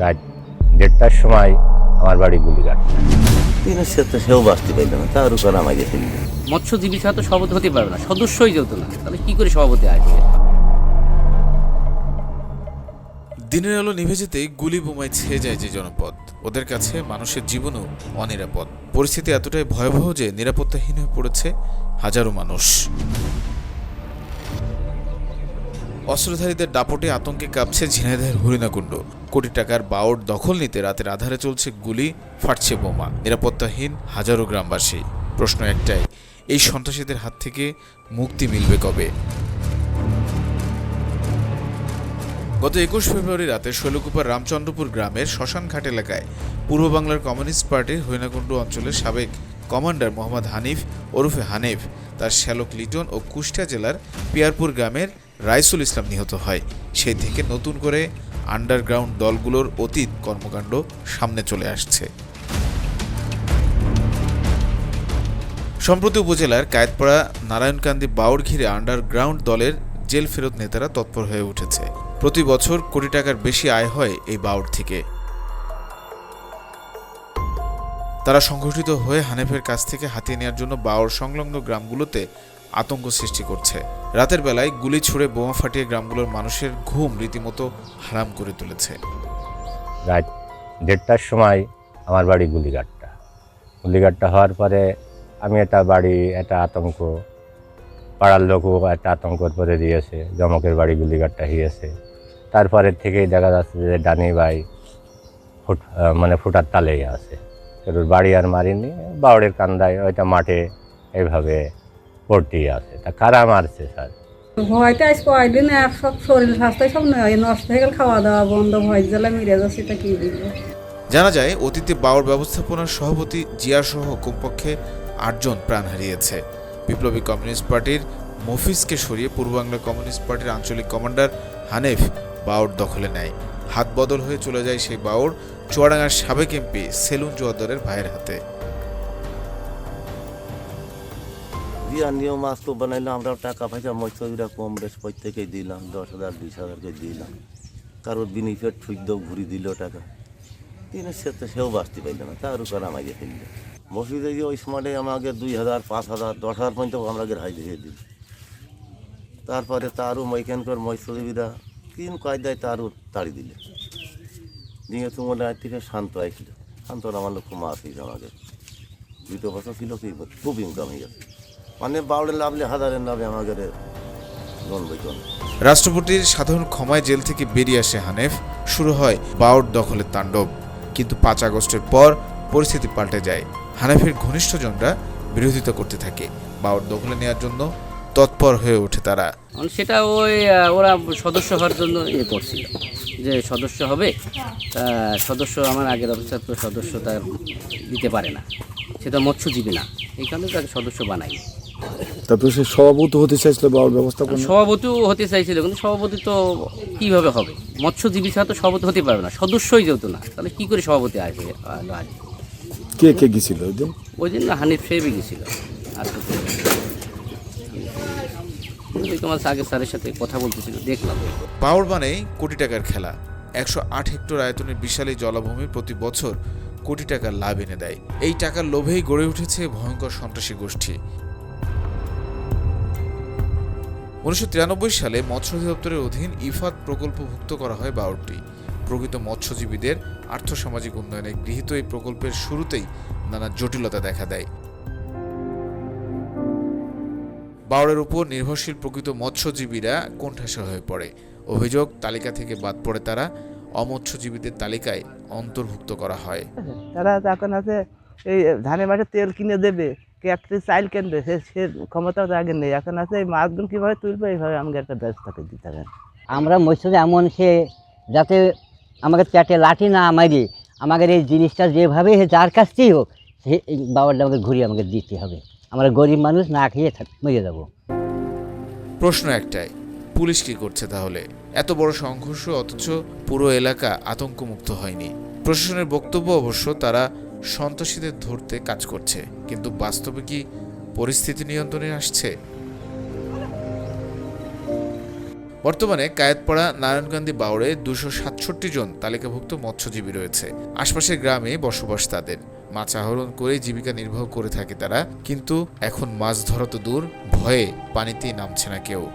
রাত দেড়টার সময় আমার বাড়ি গুলিঘাট। দিনের সাথে সেও বাঁচতে পারল না তার উপর আমাকে ফেলল মৎস্যজীবী ছাড়া তো সভাপতি হতে পারবে না সদস্যই যেত না তাহলে কি করে সভাপতি আসবে দিনের আলো নিভে যেতেই গুলি বোমায় ছেয়ে যায় যে জনপদ ওদের কাছে মানুষের জীবনও অনিরাপদ। পরিস্থিতি এতটাই ভয়াবহ যে নিরাপত্তাহীন হয়ে পড়েছে হাজারো মানুষ। অস্ত্রধারীদের দাপটে আতঙ্কে কাঁপছে ঝিনাইদহের হরিণাকুণ্ড। কোটি টাকার বাওর দখল নিতে রাতের আধারে চলছে গুলি, ফাটছে বোমা। নিরাপত্তাহীন হাজারো গ্রামবাসী। প্রশ্ন একটাই, এই সন্ত্রাসীদের হাত থেকে মুক্তি মিলবে কবে? গত একুশ ফেব্রুয়ারি রাতে শৈলকুপার রামচন্দ্রপুর গ্রামের শ্মশানঘাট এলাকায় পূর্ব বাংলার কমিউনিস্ট পার্টির হৈনাকুণ্ড অঞ্চলের সাবেক কমান্ডার মোহাম্মদ হানিফ ওরফে হানিফ, তার শ্যালক লিটন ও কুষ্টিয়া জেলার পিয়ারপুর গ্রামের রাইসুল ইসলাম নিহত হয়। সেই থেকে নতুন করে আন্ডারগ্রাউন্ড দলগুলোর অতীত কর্মকাণ্ড সামনে চলে আসছে। সম্প্রতি উপজেলার কায়েতপাড়া, নারায়ণকান্দি বাউর ঘিরে আন্ডারগ্রাউন্ড দলের জেল ফেরত নেতারা তৎপর হয়ে উঠেছে। প্রতি বছর কোটি টাকার বেশি আয় হয় এই বাউর থেকে। তারা সংগঠিত হয়ে হানেফের কাছ থেকে হাতিয়ে নেওয়ার জন্য বাউর সংলগ্ন গ্রামগুলোতে আতঙ্ক সৃষ্টি করছে। রাতের বেলায় গুলি ছুড়ে বোমা ফাটিয়ে গ্রামগুলোর মানুষের ঘুম রীতিমতো হারাম করে তুলেছে। রাত দেড়টার সময় আমার বাড়ি গুলিঘাটটা। গুলিঘাটটা হওয়ার পরে আমি একটা বাড়ি, একটা আতঙ্ক, পাড়ার লোকও একটা আতঙ্কর পরে দিয়েছে জমকের বাড়ি গুলিঘাটটা হইয়েছে তারপরের থেকেই দেখা যাচ্ছে যে ডানি ভাই ফুট মানে ফুটার তালেই আছে। বাড়ি আর মারিনি, বাউড়ের কান্দায় ওইটা মাঠে এইভাবে ভর্তি আছে তা কারা মারছে স্যার? আজ কয়দিন এক সব শরীর স্বাস্থ্য সব নষ্ট হয়ে গেল খাওয়া দাওয়া বন্ধ ভয় জ্বালা মিরে যাচ্ছে তা কি জানা যায় অতীতে বাউর ব্যবস্থাপনার সভাপতি জিয়া সহ কমপক্ষে আটজন প্রাণ হারিয়েছে। বিপ্লবী কমিউনিস্ট পার্টির মফিজকে সরিয়ে পূর্ব বাংলা কমিউনিস্ট পার্টির আঞ্চলিক কমান্ডার হানেফ বাউর দখলে নেয়। হাত বদল হয়ে চলে যায় সেই বাউর চুয়াডাঙ্গার সাবেক এমপি সেলুন জোয়াদারের ভাইয়ের হাতে। দিয়া নিয়ম মাছ তো বানাইলাম, আমরা টাকা পয়সা মৎস্যরা কম বেশ প্রত্যেকেই দিলাম, দশ হাজার, বিশ হাজার করে দিলাম। কারোর বিনিফিট ঠিক দাও ঘুরি দিল টাকা। দিনের সাথে সেও বাঁচতে পারল না, তার উপর আমাকে ফেলল। মসজিদে গিয়ে ওই সময় আমাকে দুই হাজার, পাঁচ হাজার, দশ হাজার পর্যন্ত আমাকে হাই দিয়ে দিল। তারপরে তারও ওইখানকার মৎস্যজীবীরা তিন কায়দায় তারও তাড়ি দিলে। দিয়ে তো মনে হয় থেকে শান্ত আইছিল শান্ত আমার লোক মাছ আমাকে। দুটো বছর ছিল কি? খুব ইনকাম হয়ে গেছে। মানে বাউলের লাভলে হাজারের লাভে আমাদের রাষ্ট্রপতির সাধারণ ক্ষমায় জেল থেকে বেরিয়ে আসে হানেফ। শুরু হয় বাউর দখলের তাণ্ডব। কিন্তু পাঁচ আগস্টের পর পরিস্থিতি পাল্টে যায়। হানেফের ঘনিষ্ঠজনরা বিরোধিতা করতে থাকে বাউর দখলে নেওয়ার জন্য। তৎপর হয়ে ওঠে তারা। সেটা ওই ওরা সদস্য হওয়ার জন্য ইয়ে করছিল যে সদস্য হবে। সদস্য আমার আগের অফিসার তো সদস্য তার দিতে পারে না। সেটা মৎস্যজীবী না। এই কারণে তাকে সদস্য বানাই। তারপরে সে সভাপতি হতে চাইছিল ব্যবস্থাপনা? সভাপতিও হতে চাইছিল কিন্তু সভাপতি তো কীভাবে হবে? মৎস্যজীবী ছাড়া তো সভাপতি হতে পারবে না সদস্যই যেত না তাহলে কি করে সভাপতি আসবে? কে কে গেছিল ওই দিন? ওই দিন হানিফ সাহেবই গেছিল। আর তো কেউ না। ওই তোমার আগে স্যারের সাথে কথা বলতেছিল দেখলাম। পাওয়ার মানেই কোটি টাকার খেলা। একশো আট হেক্টর আয়তনের বিশাল এই জলাভূমি প্রতি বছর কোটি টাকার লাভ এনে দেয়। এই টাকার লোভেই গড়ে উঠেছে ভয়ঙ্কর সন্ত্রাসী গোষ্ঠী। উনিশশো তিরানব্বই সালে মৎস্য অধিদপ্তরের অধীন ইফাত প্রকল্পভুক্ত করা হয় বাউরটি। প্রকৃত মৎস্যজীবীদের আর্থসামাজিক উন্নয়নে গৃহীত এই প্রকল্পের শুরুতেই নানা জটিলতা দেখা দেয়। বাউরের উপর নির্ভরশীল প্রকৃত মৎস্যজীবীরা কোণঠাসা হয়ে পড়ে। অভিযোগ, তালিকা থেকে বাদ পড়ে তারা অমৎস্যজীবীদের তালিকায় অন্তর্ভুক্ত করা হয়। তারা এখন আছে, এই ধানের মাঠে তেল কিনে দেবে। একটা চাইল কিনবে সে সে ক্ষমতা তো আগে নেই এখন আছে এই মাছগুলো কীভাবে তুলবে এইভাবে আমাকে একটা ব্যবস্থা করে দিতে হবে আমরা মৎস্যতে এমন সে যাতে আমাকে চারটে লাঠি না মারি আমাদের এই জিনিসটা যেভাবে যার কাছ থেকেই হোক সে এই বাবারটা আমাকে ঘুরিয়ে আমাকে দিতে হবে আমরা গরিব মানুষ না খেয়ে থাক- মরে যাব প্রশ্ন একটাই পুলিশ কি করছে তাহলে এত বড় সংঘর্ষ অথচ পুরো এলাকা আতঙ্কমুক্ত হয়নি প্রশাসনের বক্তব্য অবশ্য তারা সন্ত্রাসীদের ধরতে কাজ করছে কিন্তু বাস্তবে কি পরিস্থিতি নিয়ন্ত্রণে আসছে? বর্তমানে কায়েতপাড়া নারায়ণকান্দি বাউড়ে দুশো সাতষট্টি জন তালিকাভুক্ত মৎস্যজীবী রয়েছে। আশপাশের গ্রামে বসবাস তাদের। মাছ আহরণ করে জীবিকা নির্বাহ করে থাকে তারা। কিন্তু এখন মাছ ধরা তো দূর, ভয়ে পানিতেই নামছে না কেউ।